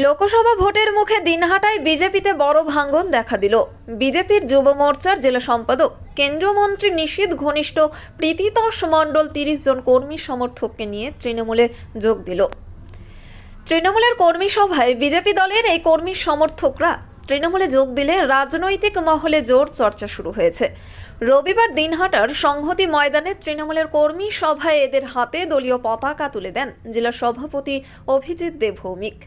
লোকসভা ভোটের মুখে দিনহাটায় বিজেপিতে বড় ভাঙ্গন দেখা দিল। বিজেপির যুব মোর্চার জেলা সম্পাদক, কেন্দ্রীয় মন্ত্রী নিশীত ঘনিষ্ঠ প্রীতিতোষ মণ্ডল তিরিশ জন কর্মী সমর্থককে নিয়ে তৃণমূলে যোগ দিল। তৃণমূলের কর্মী সভায় বিজেপি দলের এই কর্মী সমর্থকরা তৃণমূলে যোগ দিলে রাজনৈতিক মহলে জোর চর্চা শুরু হয়েছে। রবিবার দিনহাটার সংহতি ময়দানে তৃণমূলের কর্মী সভায় এদের হাতে দলীয় পতাকা তুলে দেন জেলা সভাপতি অভিজিৎ দেব ভৌমিক।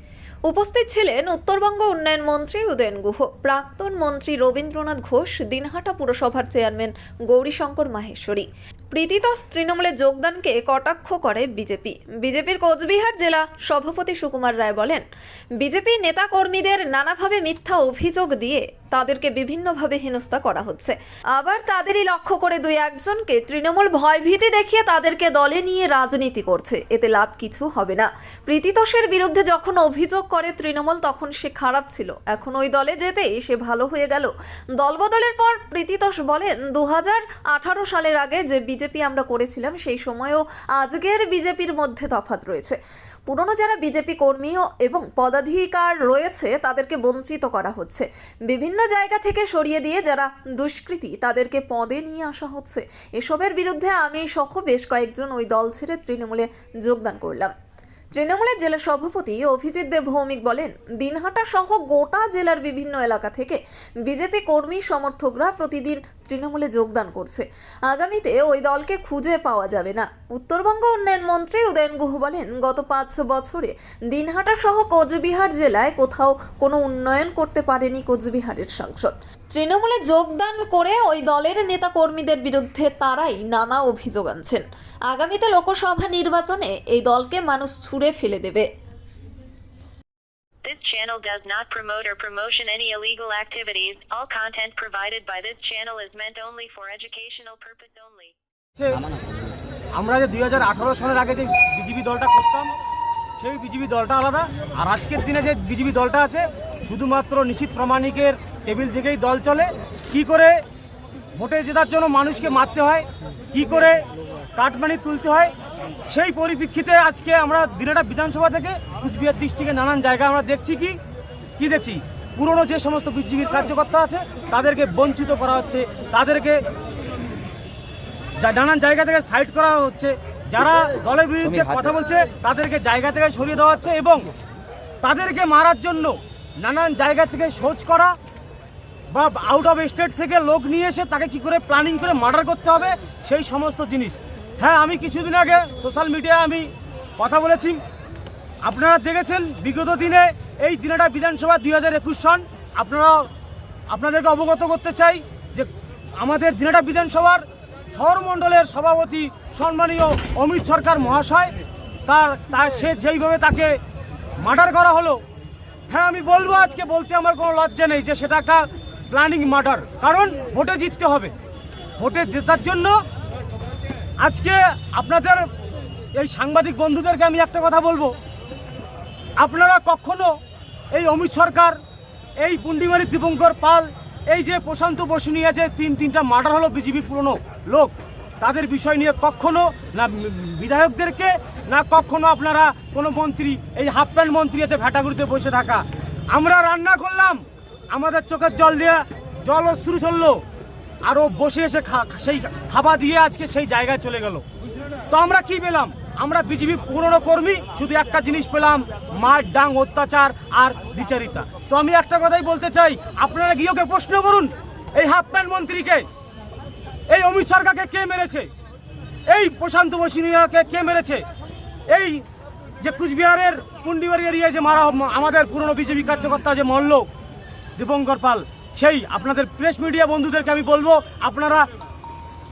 উপস্থিত ছিলেন উত্তরবঙ্গ উন্নয়ন মন্ত্রী উদয়ন গুহ, প্রাক্তন মন্ত্রী রবীন্দ্রনাথ ঘোষ, দিনহাটা পুরসভার চেয়ারম্যান গৌরীশঙ্কর মাহেশ্বরী। প্রীতিতস তৃণমূলে যোগদানকে কটাক্ষ করে বিজেপি। বিজেপির কোচবিহার জেলা সভাপতি সুকুমার রায় বলেন, বিজেপি নেতাকর্মীদের নানাভাবে মিথ্যা অভিযোগ দিয়ে তাদেরকে বিভিন্নভাবে হেনস্থা করা হচ্ছে। আবার তাদেরই লক্ষ্য করে দুই একজনকে তৃণমূল ভয়ভীতি দেখিয়ে তাদেরকে দলে নিয়ে রাজনীতি করছে। এতে লাভ কিছু হবে না। প্রীতিতোষের বিরুদ্ধে যখন অভিযোগ করে তৃণমূল, তখন সে খারাপ ছিল। এখন ওই দলে যেতেই সে ভালো হয়ে গেল। দলবদলের পর প্রীতিতোষ বলেন দু হাজার আঠারো সালের আগে যে বিজেপি আমরা করেছিলাম, সেই সময়েও আজকের বিজেপির মধ্যে তফাৎ রয়েছে। পুরনো যারা বিজেপি কর্মীও এবং পদাধিকার রয়েছে, তাদেরকে বঞ্চিত করা হচ্ছে। বিভিন্ন জায়গা থেকে সরিয়ে দিয়ে যারা দুষ্কৃতী, তাদেরকে পদে নিয়ে আসা হচ্ছে। এসবের বিরুদ্ধে আমি সহ বেশ কয়েকজন ওই দল ছেড়ে তৃণমূলে যোগদান করলাম। তৃণমূলের জেলা সভাপতি অভিজিৎ দেব ভৌমিক বলেন, দিনহাটা সহ গোটা জেলার বিভিন্ন এলাকা থেকে বিজেপি কর্মী সমর্থকরা প্রতিদিন তৃণমূলে যোগদান করছে। আগামীতে ওই দলকে খুঁজে পাওয়া যাবে না। উত্তরবঙ্গ উন্নয়ন মন্ত্রী উদয়ন গুহ বলেন, গত পাঁচ বছরে দিনহাটা সহ কোচবিহার জেলায় কোথাও কোনো উন্নয়ন করতে পারেনি কোচবিহারের সাংসদ। তৃণমূলে যোগদান করে ওই দলের নেতা কর্মীদের বিরুদ্ধে তারাই নানা অভিযোগ আনছেন আগামীতে লোকসভা নির্বাচনে এই দলকে মানুষ ছুঁড়ে ফেলে দেবে This channel does not promote or promotion any illegal activities. All content provided by this channel is meant only for educational purpose only. আমরা যে দুই হাজার আঠারো সালের আগে যে বিজেপি দলটা করতাম সেই বিজেপি দলটা আলাদা। আর আজকের দিনে যে বিজেপি দলটা আছে, শুধুমাত্র নিশ্চিত প্রামাণিকের টেবিল থেকেই দল চলে। কি করে ভোটে জেতার জন্য মানুষকে মারতে হয়, কি করে কাটমানি তুলতে হয়, সেই পরিপ্রেক্ষিতে আজকে আমরা দিনাটা বিধানসভা থেকে কুচবিহার ডিস্ট্রিক্টের নানান জায়গা আমরা দেখছি কি কি দেখছি? পুরনো যে সমস্ত বিজেপির কার্যকর্তা আছে, তাদেরকে বঞ্চিত করা হচ্ছে, তাদেরকে নানান জায়গা থেকে সাইড করা হচ্ছে। যারা দলের বিরুদ্ধে কথা বলছে তাদেরকে জায়গা থেকে সরিয়ে দেওয়া হচ্ছে এবং তাদেরকে মারার জন্য নানান জায়গা থেকে সোচ করা বা আউট অফ স্টেট থেকে লোক নিয়ে এসে তাকে কি করে প্ল্যানিং করে মার্ডার করতে হবে সেই সমস্ত জিনিস। হ্যাঁ আমি কিছুদিন আগে সোশ্যাল মিডিয়ায় আমি কথা বলেছি। আপনারা দেখেছেন বিগত দিনে এই দিনটা বিধানসভা দুই হাজার একুশ সন। আপনারা আপনাদেরকে অবগত করতে চাই যে আমাদের দিনাটা বিধানসভার শহরমণ্ডলের সভাপতি সম্মানীয় অমিত সরকার মহাশয়, তার তার সে যেইভাবে তাকে মার্ডার করা হলো। হ্যাঁ আমি বলব আজকে বলতে আমার কোনো লজ্জা নেই যে সেটা একটা প্ল্যানিং মার্ডার কারণ ভোটে জিততে হবে। ভোটে জেতার জন্য আজকে আপনাদের এই সাংবাদিক বন্ধুদেরকে আমি একটা কথা বলব। আপনারা কখনো এই অমিত সরকার, এই পুন্ডিমারি দীপঙ্কর পাল এই যে প্রশান্ত বসু নিয়ে যে তিন তিনটা মার্ডার হলো বিজেপি পুরনো লোক, তাদের বিষয় নিয়ে কখনো না বিধায়কদেরকে, না কখনো আপনারা কোনো মন্ত্রী, এই হাফ প্যান্ট মন্ত্রী আছে ভ্যাটাগুড়িতে বসে থাকা। আমরা রান্না করলাম, আমাদের চোখের জল দিয়ে জল অশ্রু চলল আরও বসে এসে সেই খাবার দিয়ে আজকে সেই জায়গায় চলে গেল। তো আমরা কি পেলাম? আমরা বিজেপি পুরনো কর্মী, শুধু একটা জিনিস পেলাম, মার ডাং অত্যাচার আর দ্বিচারিতা তো আমি একটা কথাই বলতে চাই, আপনারা গিয়ে প্রশ্ন করুন, এই হাফ প্যান্ট মন্ত্রীকে। এই অমিত সরকারকে কে মেরেছে? এই প্রশান্ত বসিনিয়াকে কে মেরেছে? এই যে কুচবিহারের পুন্ডিবাড়ি এরিয়ায় যে মারা আমাদের পুরনো বিজেপি কার্যকর্তা যে মল্ল দীপঙ্কর পাল, সেই আপনাদের প্রেস মিডিয়া বন্ধুদেরকে আমি বলব, আপনারা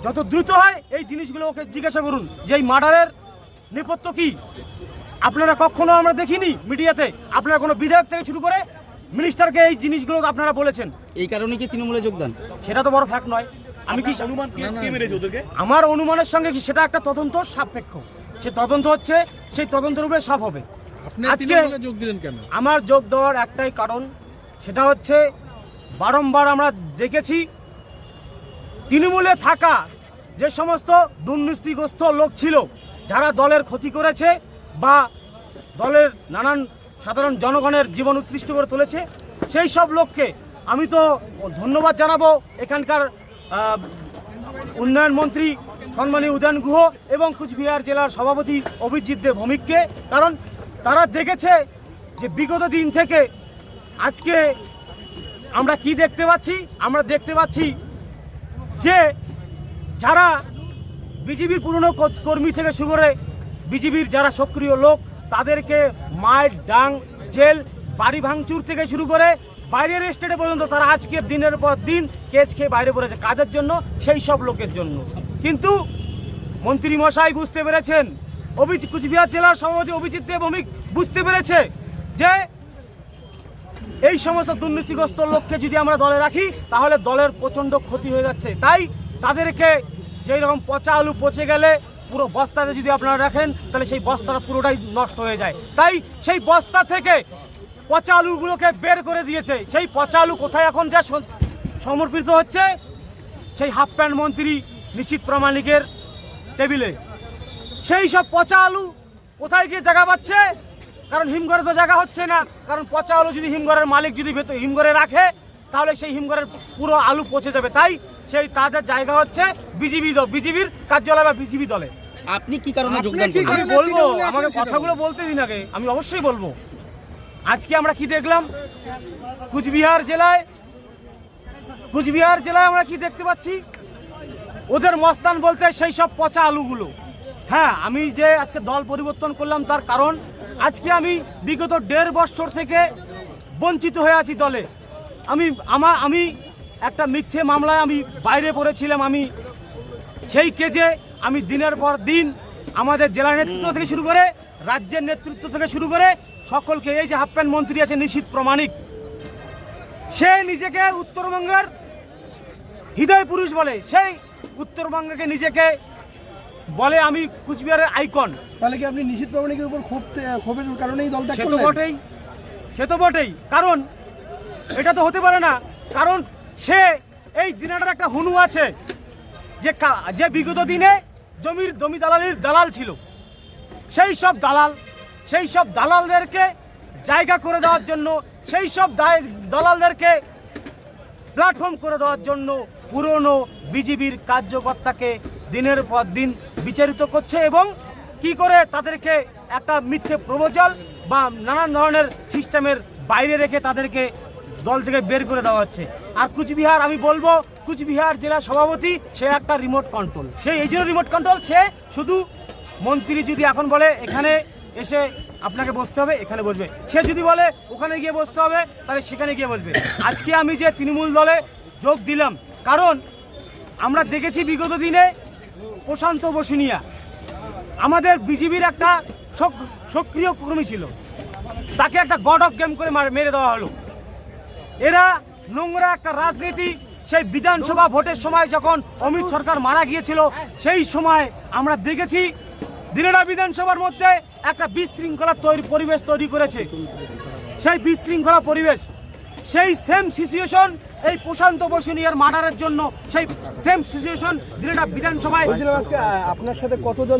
যত দ্রুত হয় এই জিনিসগুলো ওকে জিজ্ঞাসা করুন, যে এই মার্ডারের নেপথ্য কী? আপনারা কখনো আমরা দেখিনি মিডিয়াতে, আপনারা কোনো বিধায়ক থেকে শুরু করে মিনিস্টারকে এই জিনিসগুলো আপনারা বলেছেন। এই কারণে কি তৃণমূলে যোগদান? সেটা তো বড় ফ্যাক্ট নয়। আমি কি অনুমান কে কে মেরেছে ওদেরকে? আমার অনুমানের সঙ্গে কি সেটা একটা তদন্ত সাপেক্ষ? সে তদন্ত হচ্ছে সেই তদন্তের উপরে সব হবে। আজকে যোগ দিলেন কেন? আমার যোগ দেওয়ার একটাই কারণ সেটা হচ্ছে বারংবার আমরা দেখেছি তৃণমূলে থাকা যে সমস্ত দুর্নীতিগ্রস্ত লোক ছিল যারা দলের ক্ষতি করেছে বা দলের নানান সাধারণ জনগণের জীবন উৎকৃষ্ট করে তুলেছে। সেই সব লোককে আমি তো ধন্যবাদ জানাব এখানকার উন্নয়ন মন্ত্রী সম্মানীয় উদয়ন গুহ এবং কুচবিহার জেলার সভাপতি অভিজিৎ দেব ভৌমিককে। কারণ তারা দেখেছে যে বিগত দিন থেকে আজকে আমরা কি দেখতে পাচ্ছি? আমরা দেখতে পাচ্ছি যে যারা বিজেপির পুরনো কর্মী থেকে শুরু করে বিজেপির যারা সক্রিয় লোক তাদেরকে মায়ের ডাং, জেল, বাড়ি ভাঙচুর থেকে শুরু করে বাইরের স্টেটে পর্যন্ত তারা আজকের দিনের পর দিন কেচ খেয়ে বাইরে পড়েছে কাজের জন্য? সেই সব লোকের জন্য। কিন্তু মন্ত্রী মশাই বুঝতে পেরেছেন, অভিজিৎ কুচবিহার জেলার সভাপতি অভিজিৎ দেব ভৌমিক বুঝতে পেরেছে যে এই সমস্ত দুর্নীতিগ্রস্ত লোককে যদি আমরা দলে রাখি, তাহলে দলের প্রচণ্ড ক্ষতি হয়ে যাচ্ছে। তাই তাদেরকে যেই রকম পচা আলু পচে গেলে পুরো বস্তাতে যদি আপনারা রাখেন, তাহলে সেই বস্তাটা পুরোটাই নষ্ট হয়ে যায়। তাই সেই বস্তা থেকে পচা আলুগুলোকে বের করে দিয়েছে। সেই পচা আলু কোথায় এখন যা সমর্পিত হচ্ছে? সেই হাফ প্যান্ট মন্ত্রী নিশ্চিত প্রামাণিকের টেবিলে। সেই সব পচা আলু কোথায় গিয়ে জায়গা পাচ্ছে? কারণ হিমঘরে তো জায়গা হচ্ছে না। কারণ পচা আলু যদি হিমঘরের মালিক যদি ভেতর হিমঘরে রাখে, তাহলে সেই হিমঘরের পুরো আলু পচে যাবে। তাই সেই তাদের জায়গা হচ্ছে বিজিবি দল বিজিবির কার্যালয় বা বিজিবি দলে। আপনি কি কারণে যোগদান কি করবেন আমি বলব আমাকে কথাগুলো বলতে দিন আগে আমি অবশ্যই বলব। আজকে আমরা কি দেখলাম? কুচবিহার জেলায় কুচবিহার জেলায় আমরা কি দেখতে পাচ্ছি? ওদের মস্তান বলতে সেই সব পচা আলুগুলো। হ্যাঁ আমি যে আজকে দল পরিবর্তন করলাম তার কারণ আজকে আমি বিগত দেড় বছর থেকে বঞ্চিত হয়ে আছি দলে। আমি আমার আমি একটা মিথ্যে মামলায় আমি বাইরে পড়েছিলাম আমি। সেই কেজে আমি দিনের পর দিন আমাদের জেলা নেতৃত্ব থেকে শুরু করে রাজ্যের নেতৃত্ব থেকে শুরু করে সকলকে এই যে হাফ প্যান্ট মন্ত্রী আছে নিশীত প্রমাণিক সে নিজেকে উত্তরবঙ্গের হৃদয় পুরুষ বলে সেই উত্তরবঙ্গকে নিজেকে বলে আমি কুচবিহারের আইকন। তাহলে কি আপনি নিশ্চিত প্রমাণিকের উপর ক্ষোভ ক্ষোভের কারণেই দল সে তো বটেই সে তো বটেই কারণ এটা তো হতে পারে না কারণ সে এই দিনাটার একটা হুনু আছে, যে যে বিগত দিনে জমির, জমি দালালির দালাল ছিল। সেই সব দালাল, সেই সব দালালদেরকে জায়গা করে দেওয়ার জন্য, সেই সব দালালদেরকে প্ল্যাটফর্ম করে দেওয়ার জন্য পুরনো বিজিবির কার্যকর্তাকে দিনের পর দিন বিচারিত করছে এবং কি করে তাদেরকে একটা মিথ্যে প্রবচল বা নানান ধরনের সিস্টেমের বাইরে রেখে তাদেরকে দল থেকে বের করে দেওয়া হচ্ছে। আর কুচবিহার, আমি বলব, কুচবিহার জেলা সভাপতি, সে একটা রিমোট কন্ট্রোল সে এই জন্য রিমোট কন্ট্রোল সে শুধু মন্ত্রী যদি এখন বলে, এখানে এসে আপনাকে বসতে হবে, এখানে বসবে। সে যদি বলে, ওখানে গিয়ে বসতে হবে, তাহলে সেখানে গিয়ে বসবে। আজকে আমি যে তৃণমূল দলে যোগ দিলাম, কারণ আমরা দেখেছি বিগত দিনে প্রশান্ত বসুনিয়া, আমাদের বিজেপির একটা সক- সক্রিয় কর্মী ছিল। তাকে একটা গড অফ গেম করে মেরে দেওয়া হলো। এরা নোংরা একটা রাজনীতি। সেই বিধানসভা ভোটের সময় যখন অমিত সরকার মারা গিয়েছিল, সেই সময় আমরা দেখেছি, দিনেরা বিধানসভার মধ্যে একটা বিশৃঙ্খলা তৈরি, পরিবেশ তৈরি করেছে। সেই বিশৃঙ্খলা পরিবেশ, সেই সেম সিচুয়েশন এই প্রশান্ত বসুনিয়ার মার্ডারের জন্য, সেই সেম সিচুয়েশন দিনেরা বিধানসভায় আপনার সাথে কতজন